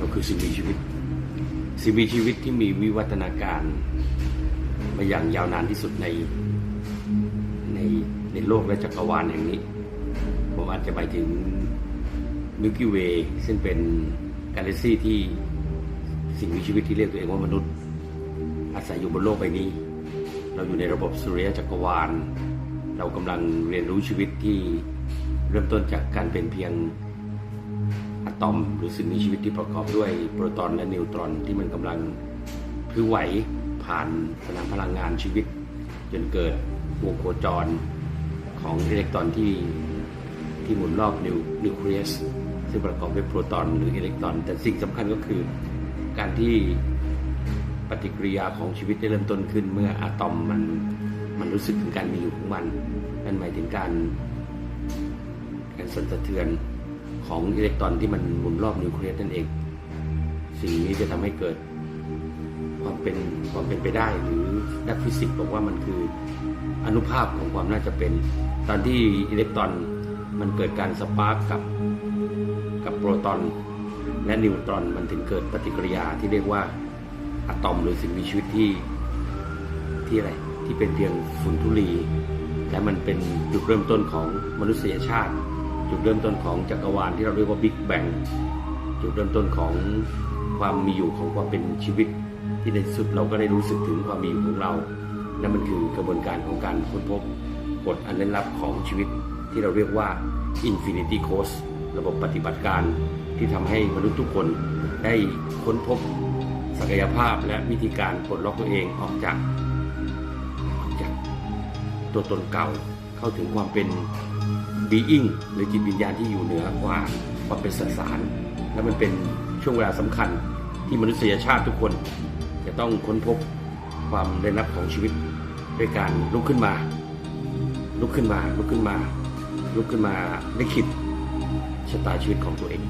เราคือสิ่งมีชีวิต สิ่งมีชีวิตที่มีวิวัฒนาการมาอย่างยาวนานที่สุดในในในโลกและจักรวาลแห่งนี้ ผมอาจจะไปถึงมิลกิเวย์ซึ่งเป็นกาแล็กซี่ที่สิ่งมีชีวิตที่เรียกตัวเองว่ามนุษย์ อาศัยอยู่บนโลกใบนี้ เราอยู่ในระบบสุริยะจักรวาล เรากำลังเรียนรู้ชีวิตที่เริ่มต้นจากการเป็นเพียง ตอมหรือสิ่งมีชีวิตที่ประกอบด้วยโปรตอนและนิวตรอนที่มันกำลังพลิ้วไหวผ่านสนามพลังงานชีวิต จนเกิดวงโคจรของอิเล็กตรอนที่ที่หมุนรอบนิวนิวเคลียสซึ่งประกอบด้วยโปรตอนหรืออิเล็กตรอน แต่สิ่งสำคัญก็คือการที่ปฏิกิริยาของชีวิตได้เริ่มต้นขึ้น เมื่ออะตอมมันมันรู้สึกถึงการมีอยู่ของมัน นั่นหมายถึงการการสั่นสะเทือน ของอิเล็กตรอนที่มันหมุนรอบนิวเคลียสนั่นเอง สิ่งนี้จะทำให้เกิดความเป็นความเป็นไปได้ หรือนักฟิสิกส์บอกว่ามันคืออนุภาพของความน่าจะเป็น ตอนที่อิเล็กตรอนมันเกิดการสปาร์กกับกับโปรตอนและนิวตรอนมันถึงเกิดปฏิกิริยาที่เรียกว่าอะตอมหรือสิ่งมีชีวิตที่ที่อะไรที่เป็นเพียงฝุ่นธุลีและมันเป็นจุดเริ่มต้นของมนุษยชาติ จุดเริ่มต้นของจักรวาลที่เราเรียกว่าบิ๊กแบงจุดเริ่มต้นของความมีอยู่ของความเป็นชีวิต ที่ในสุดเราก็ได้รู้สึกถึงความมีอยู่ของเรานั่นมันคือกระบวนการของการค้นพบกฎอันลึกลับของชีวิตที่เราเรียกว่า Infinity Course ระบบปฏิบัติการที่ทำให้มนุษย์ทุกคนได้ค้นพบศักยภาพและวิธีการปลดล็อกตัวเองออกจากออกจากตัวตนเก่าเข้าถึงความเป็น บีอิงหรือจิตวิญญาณที่อยู่เหนือกว่าความเป็นสสาร และมันเป็นช่วงเวลาสำคัญที่มนุษยชาติทุกคน จะต้องค้นพบความได้รับของชีวิตด้วยการลุกขึ้นมา ลุกขึ้นมา ลุกขึ้นมา ลุกขึ้นมาได้คิดชะตาชีวิตของตัวเอง